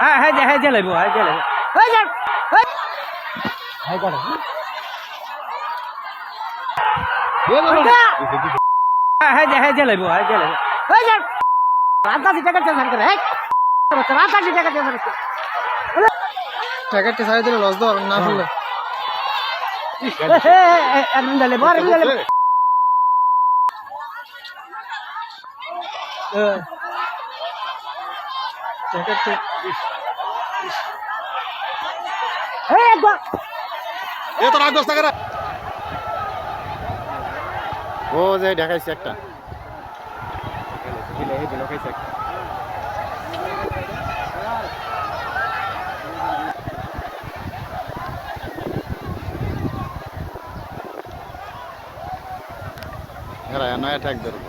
হ্যাঁ হ্যাঁ হ্যাঁ যে লাগবো হ্যাঁ লাগবো হ্যাঁ হ্যাঁ যে হ্যাঁ হ্যাঁ যে হ্যাঁ যে লাগবো হ্যাঁ যে লাগবো হ্যাঁ যে রাতা দিতে করতে থাকতে রে রাতা দিতে দিলে দিলে এই একদম এ আগ দশটা করে ও যে দেখাইছে একটা। এরা নয়া ট্যাগ ধরবো।